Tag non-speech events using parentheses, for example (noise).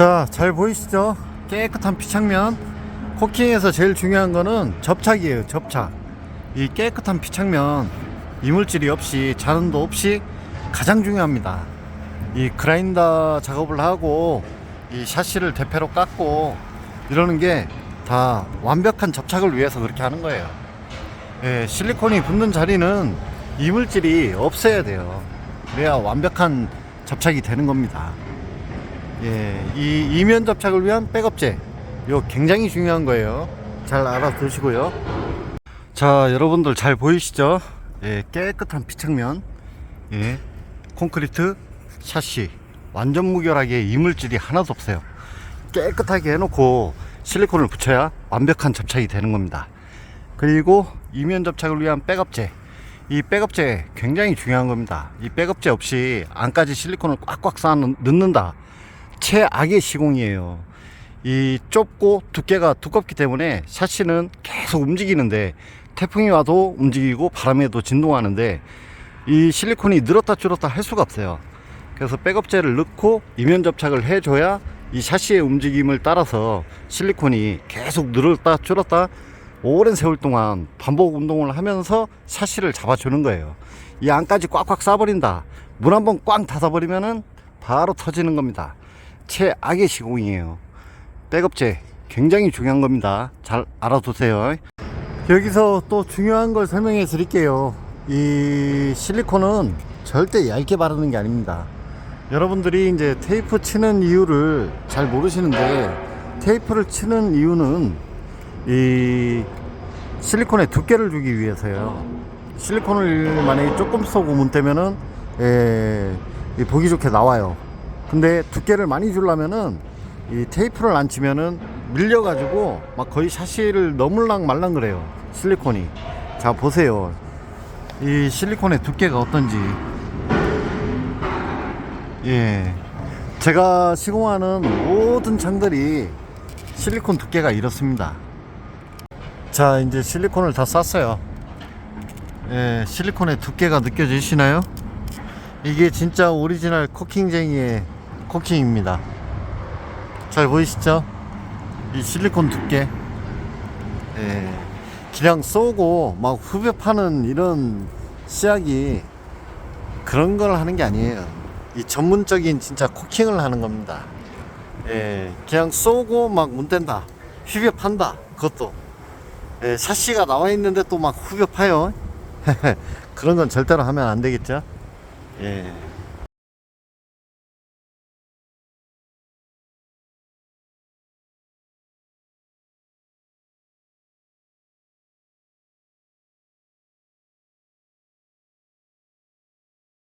자, 잘 보이시죠? 깨끗한 피창면. 코킹에서 제일 중요한 거는 접착이에요, 접착. 이 깨끗한 피창면, 이물질이 없이, 잔흔도 없이 가장 중요합니다. 이 그라인더 작업을 하고, 이 샤시를 대패로 깎고, 이러는 게 다 완벽한 접착을 위해서 그렇게 하는 거예요. 예, 실리콘이 붙는 자리는 이물질이 없어야 돼요. 그래야 완벽한 접착이 되는 겁니다. 예, 이 이면 접착을 위한 백업제. 요 굉장히 중요한 거예요. 잘 알아두시고요. 자, 여러분들 잘 보이시죠? 예, 깨끗한 피창면. 예, 콘크리트 샤시. 완전 무결하게 이물질이 하나도 없어요. 깨끗하게 해놓고 실리콘을 붙여야 완벽한 접착이 되는 겁니다. 그리고 이면 접착을 위한 백업제. 이 백업제 굉장히 중요한 겁니다. 이 백업제 없이 안까지 실리콘을 꽉꽉 쌓아 넣는다. 최악의 시공이에요. 이 좁고 두께가 두껍기 때문에 샤시는 계속 움직이는데 태풍이 와도 움직이고 바람에도 진동하는데 이 실리콘이 늘었다 줄었다 할 수가 없어요. 그래서 백업제를 넣고 이면 접착을 해줘야 이 샤시의 움직임을 따라서 실리콘이 계속 늘었다 줄었다 오랜 세월 동안 반복 운동을 하면서 샤시를 잡아주는 거예요. 이 안까지 꽉꽉 싸버린다. 문한번 꽝 닫아버리면은 바로 터지는 겁니다. 최악의 시공이에요. 백업제 굉장히 중요한 겁니다. 잘 알아두세요. 여기서 또 중요한 걸 설명해 드릴게요. 이 실리콘은 절대 얇게 바르는 게 아닙니다. 여러분들이 이제 테이프 치는 이유를 잘 모르시는데 테이프를 치는 이유는 이 실리콘의 두께를 주기 위해서요. 실리콘을 만약에 조금 쏘고 문대면은 에, 이 보기 좋게 나와요. 근데 두께를 많이 주려면은 이 테이프를 안 치면은 밀려가지고 막 거의 샤시를 넘을랑 말랑 그래요. 실리콘이. 자 보세요. 이 실리콘의 두께가 어떤지. 예. 제가 시공하는 모든 창들이 실리콘 두께가 이렇습니다. 자, 이제 실리콘을 다 쌌어요. 예, 실리콘의 두께가 느껴지시나요? 이게 진짜 오리지널 코킹쟁이의 코킹입니다. 잘 보이시죠? 이 실리콘 두께. 예, 그냥 쏘고 막 후벼 파는 이런 시약이 그런 걸 하는 게 아니에요. 이 전문적인 진짜 코킹을 하는 겁니다. 예, 그냥 쏘고 막 문댄다. 휘벼 판다. 그것도. 예, 샤시가 나와 있는데 또 막 후벼 파요. (laughs) 그런 건 절대로 하면 안 되겠죠. 예.